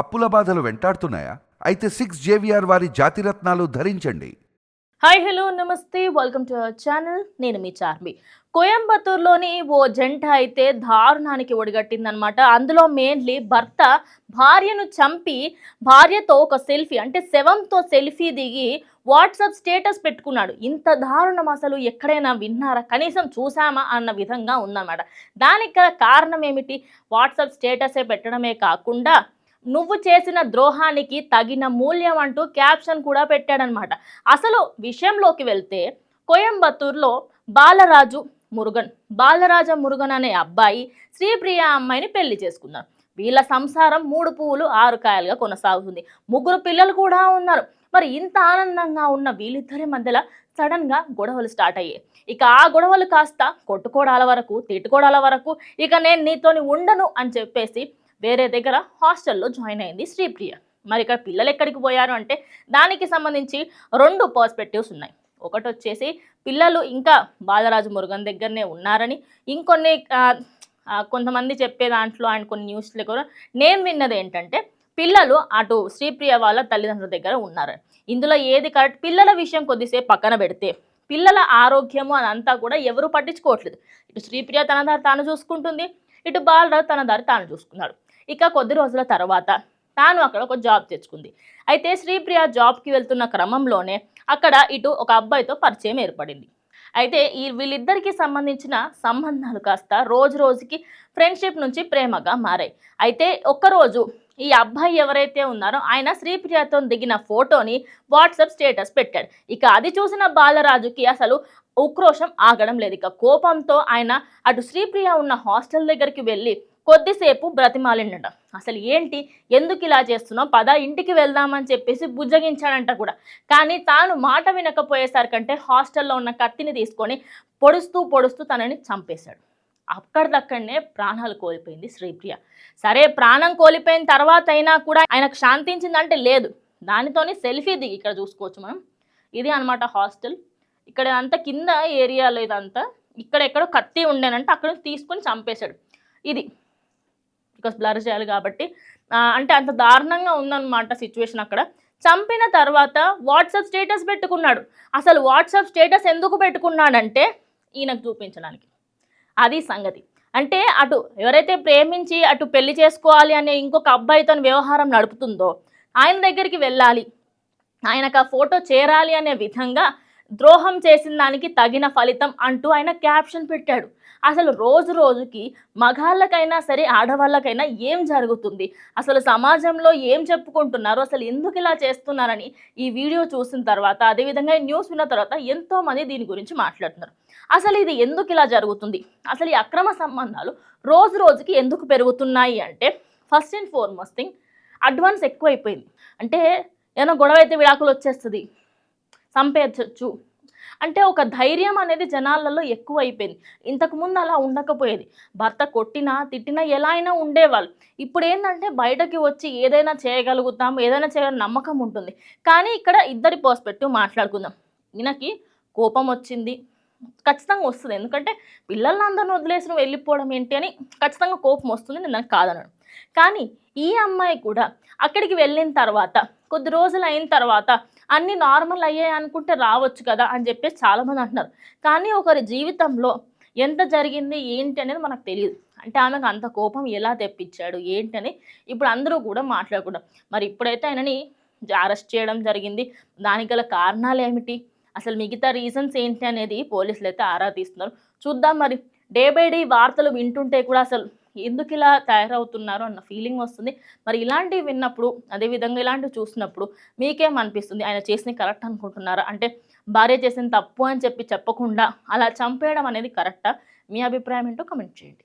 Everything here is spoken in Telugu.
అప్పుల బాధలు వెంటాడుతున్నాయా? అయితే సిక్స్ జేవిఆర్ వారి జాతిరత్నాలు ధరించండి. హాయ్ హలో నమస్తే. వెల్కమ్ టు అవర్ ఛానల్ నేను మీ చార్మి. కోయంబత్తూరులోని ఓ జంట అయితే దారుణానికి ఒడిగట్టిందనమాట అందులో మెయిన్లీ భర్త భార్యను చంపి భార్యతో ఒక సెల్ఫీ అంటే శవంతో సెల్ఫీ దిగి వాట్సాప్ స్టేటస్ పెట్టుకున్నాడు. ఇంత దారుణం అసలు ఎక్కడైనా విన్నారా? కనీసం చూసామా అన్న విధంగా ఉందన్నమాట. దానికి గల కారణం ఏమిటి? వాట్సాప్ స్టేటసే పెట్టడమే కాకుండా నువ్వు చేసిన ద్రోహానికి తగిన మూల్యం అంటూ క్యాప్షన్ కూడా పెట్టాడనమాట. అసలు విషయంలోకి వెళ్తే కోయంబత్తూర్లో బాలరాజు మురుగన్ బాలరాజ మురుగన్ అనే అబ్బాయి శ్రీప్రియ అమ్మాయిని పెళ్ళి చేసుకున్నారు. వీళ్ళ సంసారం మూడు పువ్వులు ఆరు కాయలుగా కొనసాగుతుంది. ముగ్గురు పిల్లలు కూడా ఉన్నారు. మరి ఇంత ఆనందంగా ఉన్న వీళ్ళిద్దరి మధ్యలో సడన్గా గొడవలు స్టార్ట్ అయ్యాయి. ఇక ఆ గొడవలు కాస్త కొట్టుకోవడాల వరకు తిట్టుకోవడాల వరకు ఇక నేను నీతోని ఉండను అని చెప్పేసి వేరే దగ్గర హాస్టల్లో జాయిన్ అయింది శ్రీప్రియ. మరి ఇక్కడ పిల్లలు ఎక్కడికి పోయారు అంటే దానికి సంబంధించి రెండు పర్స్పెక్టివ్స్ ఉన్నాయి. ఒకటి వచ్చేసి పిల్లలు ఇంకా బాలరాజు మురుగన్ దగ్గరనే ఉన్నారని ఇంకొన్ని కొంతమంది చెప్పే దాంట్లో ఆయన కొన్ని న్యూస్లో కూడా నేను విన్నది ఏంటంటే పిల్లలు అటు శ్రీప్రియ వాళ్ళ తల్లిదండ్రుల దగ్గర ఉన్నారు. ఇందులో ఏది కరెక్ట్? పిల్లల విషయం కొద్దిసేపు పక్కన పెడితే పిల్లల ఆరోగ్యము అదంతా కూడా ఎవరు పట్టించుకోవట్లేదు. ఇటు శ్రీప్రియ తన దారి తాను చూసుకుంటుంది ఇటు బాలరాజు తన దారి తాను చూసుకున్నాడు. ఇక కొద్ది రోజుల తర్వాత తాను అక్కడ ఒక జాబ్ తెచ్చుకుంది. అయితే శ్రీప్రియ జాబ్కి వెళ్తున్న క్రమంలోనే అక్కడ ఇటు ఒక అబ్బాయితో పరిచయం ఏర్పడింది. అయితే ఈ వీళ్ళిద్దరికి సంబంధించిన సంబంధాలు కాస్త రోజు రోజుకి ఫ్రెండ్షిప్ నుంచి ప్రేమగా మారాయి. అయితే ఒక్కరోజు ఈ అబ్బాయి ఎవరైతే ఉన్నారో ఆయన శ్రీప్రియతో దిగిన ఫోటోని వాట్సాప్ స్టేటస్ పెట్టాడు. ఇక అది చూసిన బాలరాజుకి అసలు ఉక్రోషం ఆగడం లేదు. ఇక కోపంతో ఆయన అటు శ్రీప్రియ ఉన్న హాస్టల్ దగ్గరికి వెళ్ళి కొద్దిసేపు బ్రతిమాలిండట. అసలు ఏంటి? ఎందుకు ఇలా చేస్తున్నావు? పద ఇంటికి వెళ్దామని చెప్పేసి బుజ్జగించాడంట కూడా. కానీ తాను మాట వినకపోయేసరికంటే హాస్టల్లో ఉన్న కత్తిని తీసుకొని పొడుస్తూ పొడుస్తూ తనని చంపేశాడు. అక్కడిదక్కడనే ప్రాణాలు కోల్పోయింది శ్రీప్రియ. సరే ప్రాణం కోల్పోయిన తర్వాత అయినా కూడా ఆయనకు శాంతించిందంటే లేదు. దానితోనే సెల్ఫీ దిగి ఇక్కడ చూసుకోవచ్చు మనం. ఇది అన్నమాట హాస్టల్. ఇక్కడ అంతా కింద ఏరియాలో ఇదంతా. ఇక్కడెక్కడో కత్తి ఉండేనంటే అక్కడ తీసుకొని చంపేశాడు. ఇది. బికాస్ బ్లర్ చేయాలి కాబట్టి. అంటే అంత దారుణంగా ఉందన్నమాట సిచ్యువేషన్ అక్కడ. చంపిన తర్వాత వాట్సాప్ స్టేటస్ పెట్టుకున్నాడు. అసలు వాట్సాప్ స్టేటస్ ఎందుకు పెట్టుకున్నాడంటే ఈయనకు చూపించడానికి. అది సంగతి. అంటే అటు ఎవరైతే ప్రేమించి అటు పెళ్ళి చేసుకోవాలి అనే ఇంకొక అబ్బాయితో వ్యవహారం నడుపుతుందో ఆయన దగ్గరికి వెళ్ళాలి. ఆయనకు ఆ ఫోటో చేరాలి అనే విధంగా ద్రోహం చేసిన దానికి తగిన ఫలితం అంటూ ఆయన క్యాప్షన్ పెట్టాడు. అసలు రోజు రోజుకి మగాళ్ళకైనా సరే ఆడవాళ్ళకైనా ఏం జరుగుతుంది? అసలు సమాజంలో ఏం చెప్పుకుంటున్నారు? అసలు ఎందుకు ఇలా చేస్తున్నారని ఈ వీడియో చూసిన తర్వాత అదేవిధంగా ఈ న్యూస్ విన్న తర్వాత ఎంతోమంది దీని గురించి మాట్లాడుతున్నారు. అసలు ఇది ఎందుకు ఇలా జరుగుతుంది? అసలు ఈ అక్రమ సంబంధాలు రోజు రోజుకి ఎందుకు పెరుగుతున్నాయి అంటే first and foremost thing advance ఎక్కువైపోయింది. అంటే ఏదైనా గొడవ అయితే విడాకులు వచ్చేస్తుంది. చంపేయచ్చు అంటే ఒక ధైర్యం అనేది జనాలలో ఎక్కువ అయిపోయింది ఇంతకుముందు అలా ఉండకపోయేది. భర్త కొట్టినా తిట్టినా ఎలా అయినా ఉండేవాళ్ళు. ఇప్పుడు ఏంటంటే బయటకి వచ్చి ఏదైనా చేయగలుగుతాం ఏదైనా చేయగల నమ్మకం ఉంటుంది. కానీ ఇక్కడ ఇద్దరి పర్స్పెక్టివ్ మాట్లాడుకుందాం. ఈయనకి కోపం వచ్చింది. ఖచ్చితంగా వస్తుంది. ఎందుకంటే పిల్లల్ని అందరిని వదిలేసి నువ్వు వెళ్ళిపోవడం ఏంటి అని ఖచ్చితంగా కోపం వస్తుంది నేను దానికి కాదనను కానీ ఈ అమ్మాయి కూడా అక్కడికి వెళ్ళిన తర్వాత కొద్ది రోజులు అయిన తర్వాత అన్ని నార్మల్ అయ్యాయి అనుకుంటే రావచ్చు కదా అని చెప్పేసి చాలామంది అంటున్నారు. కానీ ఒకరి జీవితంలో ఎంత జరిగింది ఏంటి అనేది మనకు తెలియదు. అంటే ఆమెకు అంత కోపం ఎలా తెప్పించాడు ఏంటి అని ఇప్పుడు అందరూ కూడా మాట్లాడుకుంటాం మరి ఇప్పుడైతే ఆయనని అరెస్ట్ చేయడం జరిగింది. దానికి గల కారణాలు ఏమిటి? అసలు మిగతా రీజన్స్ ఏంటి అనేది పోలీసులు అయితే ఆరా తీస్తున్నారు. చూద్దాం మరి. డే బై డే వార్తలు వింటుంటే కూడా అసలు ఎందుకు ఇలా తయారవుతున్నారు అన్న ఫీలింగ్ వస్తుంది. మరి ఇలాంటివి విన్నప్పుడు అదేవిధంగా ఇలాంటివి చూసినప్పుడు మీకేం అనిపిస్తుంది ఆయన చేసిన కరెక్ట్ అనుకుంటున్నారా? అంటే భార్య చేసిన తప్పు అని చెప్పి చెప్పకుండా అలా చంపేయడం అనేది కరెక్టా? మీ అభిప్రాయం ఏంటో కమెంట్ చేయండి.